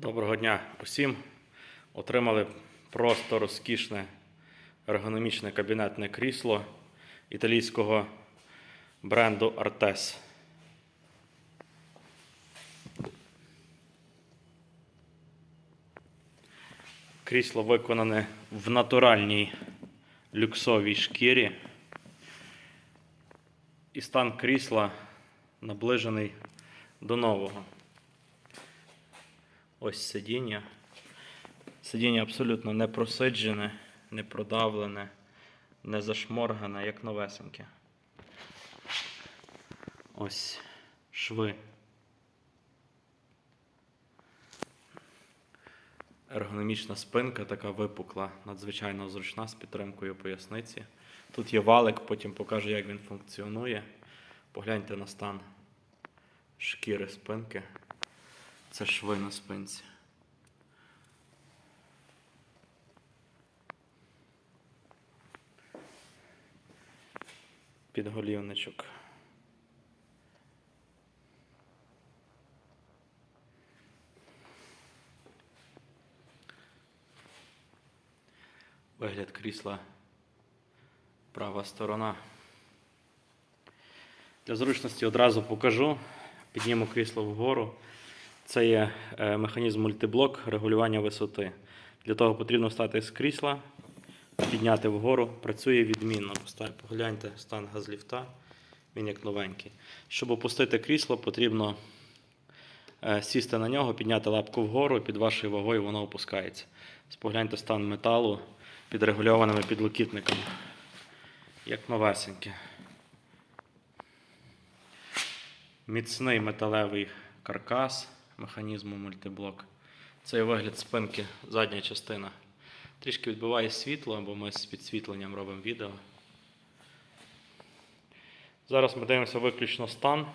Доброго дня усім. Отримали просто розкішне ергономічне кабінетне крісло італійського бренду Artes. Крісло виконане в натуральній люксовій шкірі. І стан крісла наближений до нового. Ось сидіння. Сидіння абсолютно не просиджене, не продавлене, не зашморгане, як новесеньке. Ось шви. Ергономічна спинка така випукла, надзвичайно зручна з підтримкою поясниці. Тут є валик, потім покажу, як він функціонує. Погляньте на стан шкіри спинки. Це шви на спинці. Підголівничок. Вигляд крісла права сторона. Для зручності одразу покажу. Підніму крісло вгору. Це є е, механізм мультиблок регулювання висоти. Для того потрібно встати з крісла, підняти вгору. Працює відмінно. Погляньте стан газліфта. Він як новенький. Щоб опустити крісло, потрібно е, сісти на нього, підняти лапку вгору, і під вашою вагою воно опускається. Спогляньте стан металу під регульованими підлокітниками. Як новесеньке. Міцний металевий каркас механізму мультиблок. Це є вигляд спинки, задня частина. Трішки відбиває світло, бо ми з підсвітленням робимо відео. Зараз ми дивимося виключно стан.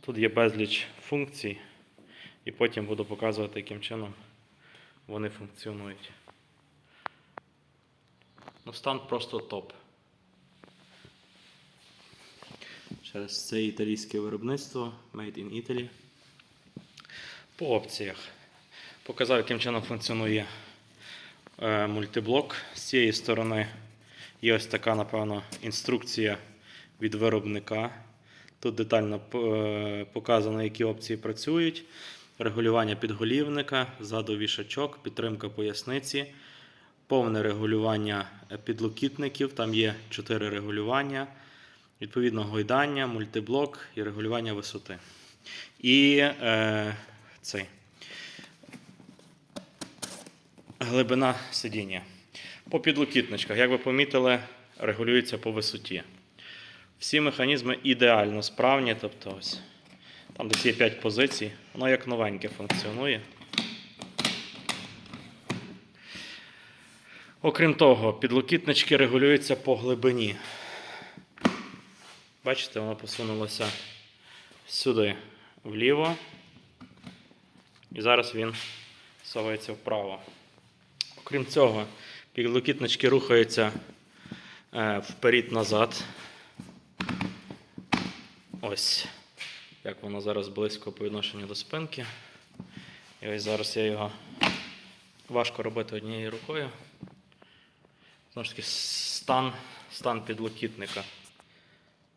Тут є безліч функцій, і потім буду показувати, яким чином вони функціонують. Ну, стан просто топ. Через це італійське виробництво Made in Italy. По опціях. Показав, яким чином функціонує е, мультиблок. З цієї сторони є ось така, напевно, інструкція від виробника. Тут детально е, показано, які опції працюють. Регулювання підголівника, ззаду вішачок, підтримка поясниці, повне регулювання підлокітників. Там є 4 регулювання. Відповідно, гойдання, мультиблок і регулювання висоти. І е, цей. Глибина сидіння. По підлокітничках, як ви помітили, регулюється по висоті. Всі механізми ідеально справні, тобто ось там десь є 5 позицій, воно як новеньке функціонує. Окрім того, підлокітнички регулюються по глибині. Бачите, воно посунулося сюди вліво. І зараз він совається вправо. Окрім цього, підлокітнички рухаються е, вперед-назад. Ось, як воно зараз близько по відношенню до спинки. І ось зараз я його важко робити однією рукою. Знову ж таки, стан, стан підлокітника.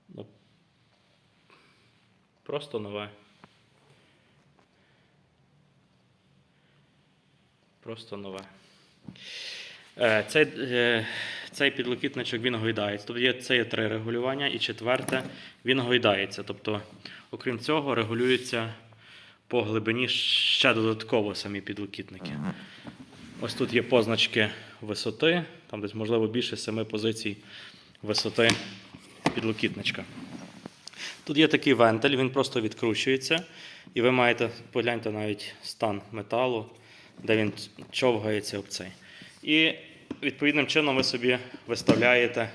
Ну, просто нове. Просто нове. Е, Цей, е, цей підлокітничок він гойдається. Тобто є, це є три регулювання, і четверте він гойдається. Тобто, окрім цього, регулюється по глибині ще додатково самі підлокітники. Ось тут є позначки висоти, там десь, можливо, більше семи позицій висоти підлокітничка. Тут є такий вентиль, він просто відкручується, і ви маєте погляньте навіть стан металу, де він човгається об цей. І відповідним чином ви собі виставляєте.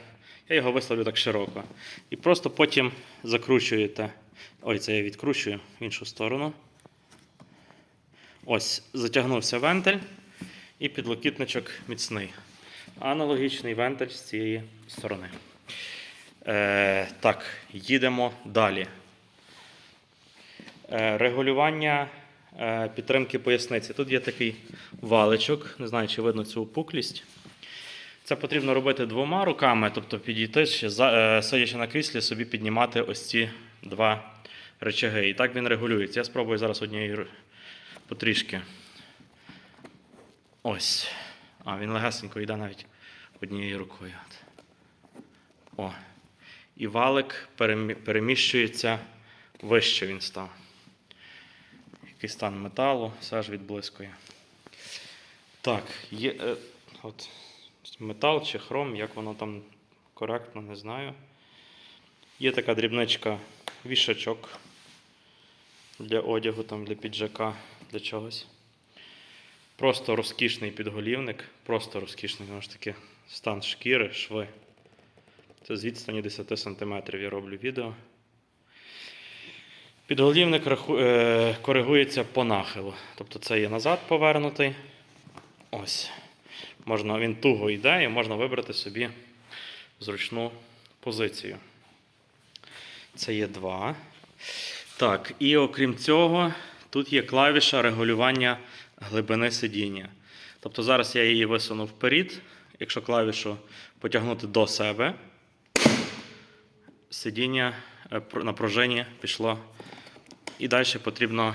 Я його виставлю так широко. І просто потім закручуєте. Ой, це я відкручую в іншу сторону. Ось, затягнувся вентиль, і підлокітничок міцний. Аналогічний вентиль з цієї сторони. Е, так, їдемо далі. Е, регулювання підтримки поясниці. Тут є такий валичок, не знаю, чи видно цю опуклість. Це потрібно робити двома руками, тобто підійти, ще, е, сидячи на кріслі, собі піднімати ось ці два речаги. І так він регулюється. Я спробую зараз однією потрішки. Ось. А, він легесенько йде навіть однією рукою. О. І валик переміщується вище він став. Який стан металу, все ж відблискує. Так, є е, от, метал чи хром, як воно там коректно, не знаю. Є така дрібничка вішачок для одягу, там, для піджака, для чогось. Просто розкішний підголівник, просто розкішний, знову ж таки, стан шкіри, шви. Це з відстані 10 см я роблю відео. Підголівник е, коригується по нахилу. Тобто це є назад повернутий. Ось. Можна, він туго йде і можна вибрати собі зручну позицію. Це є два. Так, і окрім цього, тут є клавіша регулювання глибини сидіння. Тобто зараз я її висунув вперед. Якщо клавішу потягнути до себе, сидіння на пружині пішло. І далі потрібно,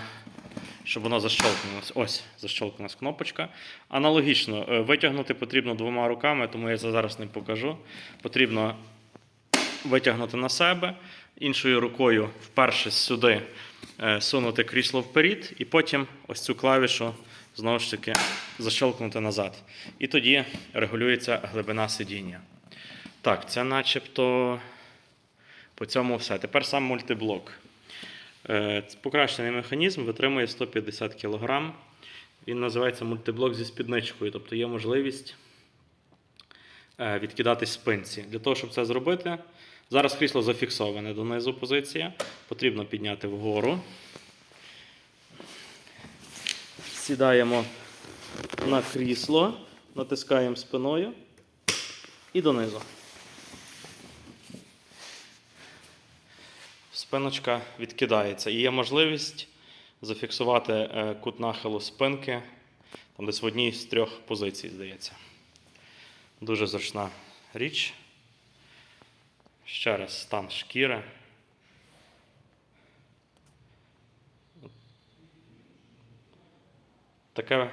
щоб воно защолкнулося. Ось, защолкнулася кнопочка. Аналогічно, е, витягнути потрібно двома руками, тому я це зараз не покажу. Потрібно витягнути на себе, іншою рукою вперше сюди е, сунути крісло вперед, і потім ось цю клавішу знову ж таки защелкнути назад. І тоді регулюється глибина сидіння. Так, це начебто по цьому все. Тепер сам мультиблок. Е, Покращений механізм витримує 150 кг. Він називається мультиблок зі спідничкою, тобто є можливість е, відкидатись спинці. Для того, щоб це зробити, зараз крісло зафіксоване донизу позиція. Потрібно підняти вгору. Сідаємо на крісло, натискаємо спиною і донизу. Спиночка відкидається. І є можливість зафіксувати е, кут нахилу спинки там десь в одній з трьох позицій, здається. Дуже зручна річ. Ще раз стан шкіри. Таке,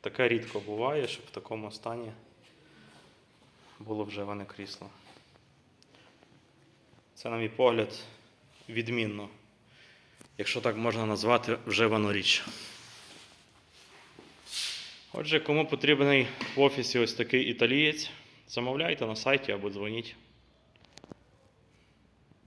таке рідко буває, щоб в такому стані було вживане крісло. Це, на мій погляд, відмінно, якщо так можна назвати вживану річ. Отже, кому потрібний в офісі ось такий італієць, замовляйте на сайті або дзвоніть.